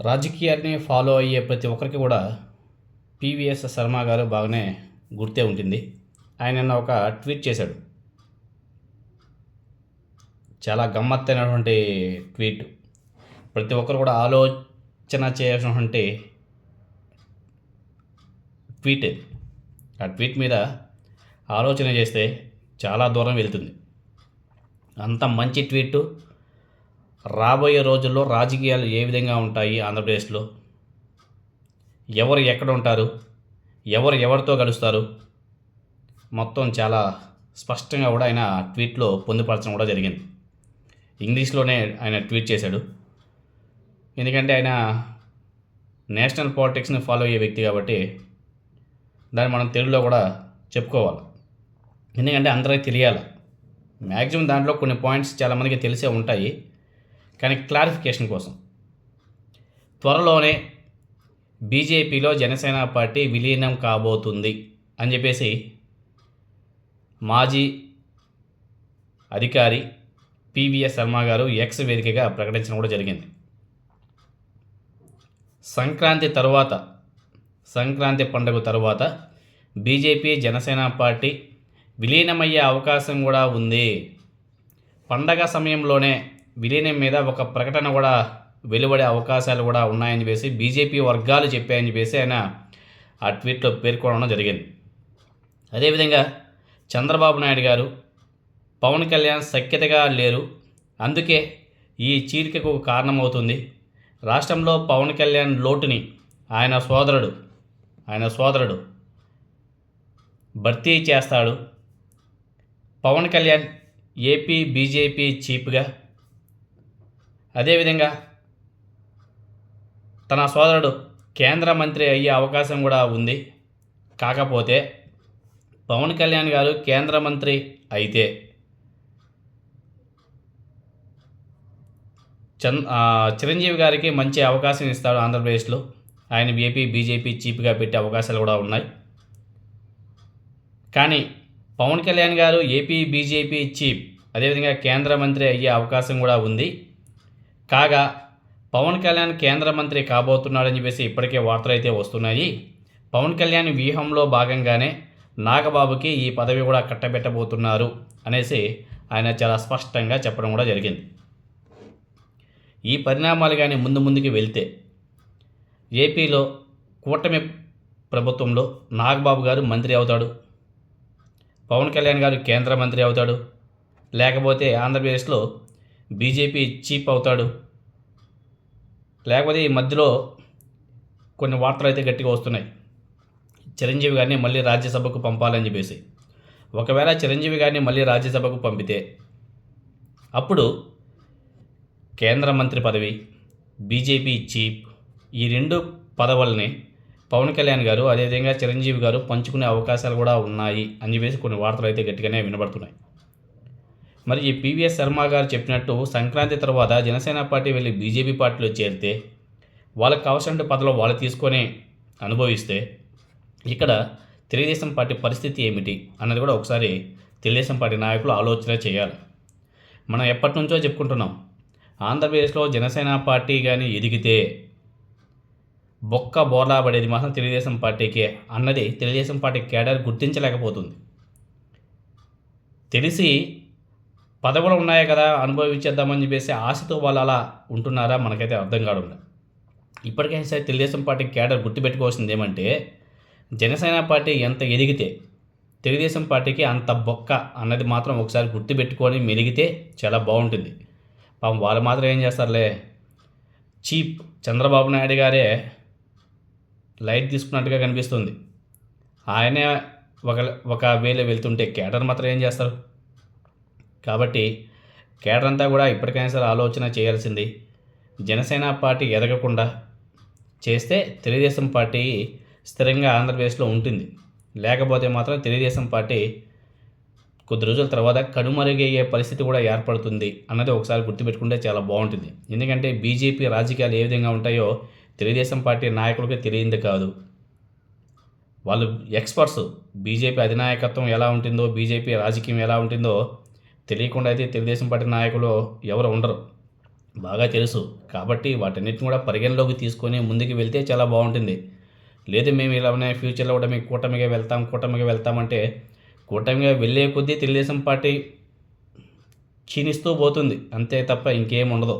రాజకీయాన్ని ఫాలో అయ్యే ప్రతి ఒక్కరికి కూడా పివిఎస్ శర్మ గారు బాగానే గుర్తే ఉంటుంది. ఆయన నిన్న ఒక ట్వీట్ చేశాడు. చాలా గమ్మత్తైనటువంటి ట్వీట్. ప్రతి ఒక్కరు కూడా ఆలోచన చేయాల్సినటువంటి ట్వీట్ ఆ ట్వీట్ మీద ఆలోచన చేస్తే చాలా దూరం వెళ్తుంది. అంత మంచి ట్వీట్. రాబోయే రోజుల్లో రాజకీయాలు ఏ విధంగా ఉంటాయి ఆంధ్రప్రదేశ్లో? ఎవరు ఎక్కడ ఉంటారు? ఎవరు ఎవరితో కలుస్తారు? మొత్తం చాలా స్పష్టంగా కూడా ఆయన ట్వీట్లో పొందుపరచడం కూడా జరిగింది. ఇంగ్లీష్లోనే ఆయన ట్వీట్ చేశాడు. ఎందుకంటే ఆయన నేషనల్ పాలిటిక్స్ని ఫాలో అయ్యే వ్యక్తి కాబట్టి దాన్ని మనం తెలుగులో కూడా చెప్పుకోవాలి. ఎందుకంటే అందరికీ తెలియాలి. మ్యాక్సిమం దాంట్లో కొన్ని పాయింట్స్ చాలామందికి తెలిసే ఉంటాయి. కానీ క్లారిఫికేషన్ కోసం. త్వరలోనే బీజేపీలో జనసేన పార్టీ విలీనం కాబోతుంది అని చెప్పేసి మాజీ అధికారి పివిఎస్ శర్మ గారు ఎక్స్ వేదికగా ప్రకటించడం కూడా జరిగింది. సంక్రాంతి తరువాత సంక్రాంతి పండుగ తరువాత బీజేపీ జనసేన పార్టీ విలీనమయ్యే అవకాశం కూడా ఉంది. పండగ సమయంలోనే విలీనం మీద ఒక ప్రకటన కూడా వెలువడే అవకాశాలు కూడా ఉన్నాయని చెప్పేసి బీజేపీ వర్గాలు చెప్పాయని చెప్పేసి ఆయన ఆ ట్వీట్లో పేర్కొనడం జరిగింది. అదేవిధంగా చంద్రబాబు నాయుడు గారు పవన్ కళ్యాణ్ సఖ్యతగా లేరు. అందుకే ఈ చీలికకు కారణమవుతుంది. రాష్ట్రంలో పవన్ కళ్యాణ్ లోటుని ఆయన సోదరుడు ఆయన సోదరుడు భర్తీ చేస్తాడు. పవన్ కళ్యాణ్ ఏపీ బీజేపీ చీఫ్గా అదేవిధంగా తన సోదరుడు కేంద్ర మంత్రి అయ్యే అవకాశం కూడా ఉంది. కాకపోతే పవన్ కళ్యాణ్ గారు కేంద్ర మంత్రి అయితే చంద్ చిరంజీవి గారికి మంచి అవకాశం ఇస్తాడు ఆంధ్రప్రదేశ్లో. ఆయన ఏపీ బీజేపీ చీఫ్గా పెట్టే అవకాశాలు కూడా ఉన్నాయి. కానీ పవన్ కళ్యాణ్ గారు ఏపీ బీజేపీ చీఫ్ అదేవిధంగా కేంద్ర మంత్రి అయ్యే అవకాశం కూడా ఉంది. కాగా పవన్ కళ్యాణ్ కేంద్ర మంత్రి కాబోతున్నాడని చెప్పేసి ఇప్పటికే వార్తలు అయితే వస్తున్నాయి. పవన్ కళ్యాణ్ వ్యూహంలో భాగంగానే నాగబాబుకి ఈ పదవి కూడా కట్టబెట్టబోతున్నారు అనేసి ఆయన చాలా స్పష్టంగా చెప్పడం కూడా జరిగింది. ఈ పరిణామాలు కానీ ముందు ముందుకు వెళ్తే ఏపీలో కూటమి ప్రభుత్వంలో నాగబాబు గారు మంత్రి అవుతాడు పవన్ కళ్యాణ్ గారు కేంద్ర మంత్రి అవుతాడు లేకపోతే ఆంధ్రప్రదేశ్లో బీజేపీ చీప్ అవుతాడు. లేకపోతే ఈ మధ్యలో కొన్ని వార్తలు అయితే గట్టిగా వస్తున్నాయి. చిరంజీవి గారిని మళ్ళీ రాజ్యసభకు పంపాలని చెప్పేసి. ఒకవేళ చిరంజీవి గారిని మళ్ళీ రాజ్యసభకు పంపితే అప్పుడు కేంద్ర మంత్రి పదవి బీజేపీ చీఫ్ ఈ రెండు పదవుల్ని పవన్ కళ్యాణ్ గారు అదేవిధంగా చిరంజీవి గారు పంచుకునే అవకాశాలు కూడా ఉన్నాయి అని చెప్పేసి కొన్ని వార్తలు అయితే గట్టిగానే వినబడుతున్నాయి. మరి ఈ పివిఎస్ శర్మ గారు చెప్పినట్టు సంక్రాంతి తర్వాత జనసేన పార్టీ వెళ్ళి బీజేపీ పార్టీలో చేరితే వాళ్ళకి కావాల్సిన పదవులు వాళ్ళు తీసుకొని అనుభవిస్తే ఇక్కడ తెలుగుదేశం పార్టీ పరిస్థితి ఏమిటి అన్నది కూడా ఒకసారి తెలుగుదేశం పార్టీ నాయకులు ఆలోచన చేయాలి. మనం ఎప్పటి నుంచో చెప్పుకుంటున్నాం ఆంధ్రప్రదేశ్లో జనసేన పార్టీ కానీ ఎదిగితే బొక్క బోర్లా పడేది మాత్రం తెలుగుదేశం పార్టీకే అన్నది తెలుగుదేశం పార్టీ కేడర్ గుర్తించలేకపోతుంది. తెలిసి పదవులు ఉన్నాయి కదా అనుభవించేద్దామని చెప్పేసి ఆశతో వాళ్ళు అలా ఉంటున్నారా మనకైతే అర్థం కావడం ఇప్పటికైనా సరే తెలుగుదేశం పార్టీ కేడర్ గుర్తుపెట్టుకోవాల్సింది ఏమంటే జనసేన పార్టీ ఎంత ఎదిగితే తెలుగుదేశం పార్టీకి అంత బొక్క అన్నది మాత్రం ఒకసారి గుర్తుపెట్టుకొని మెలిగితే చాలా బాగుంటుంది. పాపం వాళ్ళు మాత్రం ఏం చేస్తారులే చీప్ చంద్రబాబు నాయుడు గారే లైట్ తీసుకున్నట్టుగా కనిపిస్తుంది. ఆయనే ఒక ఒక వేలో వెళ్తుంటే కేటర్ మాత్రం ఏం చేస్తారు? కాబట్టి కేటర్ అంతా కూడా ఇప్పటికైనా సరే ఆలోచన చేయాల్సింది. జనసేన పార్టీ ఎదగకుండా చేస్తే తెలుగుదేశం పార్టీ స్థిరంగా ఆంధ్రప్రదేశ్లో ఉంటుంది. లేకపోతే మాత్రం తెలుగుదేశం పార్టీ కొద్ది రోజుల తర్వాత కనుమరుగయ్యే పరిస్థితి కూడా ఏర్పడుతుంది అన్నది ఒకసారి గుర్తుపెట్టుకుంటే చాలా బాగుంటుంది. ఎందుకంటే బీజేపీ రాజకీయాలు ఏ విధంగా ఉంటాయో తెలుగుదేశం పార్టీ నాయకులకి తెలియంది కాదు. వాళ్ళు ఎక్స్పర్ట్స్. బీజేపీ అధినాయకత్వం ఎలా ఉంటుందో బీజేపీ రాజకీయం ఎలా ఉంటుందో తెలియకుండా అయితే తెలుగుదేశం పార్టీ నాయకులు ఎవరు ఉండరు. బాగా తెలుసు. కాబట్టి వాటన్నిటిని కూడా పరిగణలోకి తీసుకొని ముందుకు వెళ్తే చాలా బాగుంటుంది. లేదు మేము ఇలానే ఫ్యూచర్లో కూడా మేము కూటమిగా వెళ్తాం కూటమిగా వెళ్తామంటే కూటమిగా వెళ్ళే కొద్దీ తెలుగుదేశం పార్టీ క్షీణిస్తూ పోతుంది. అంతే తప్ప ఇంకేం ఉండదు.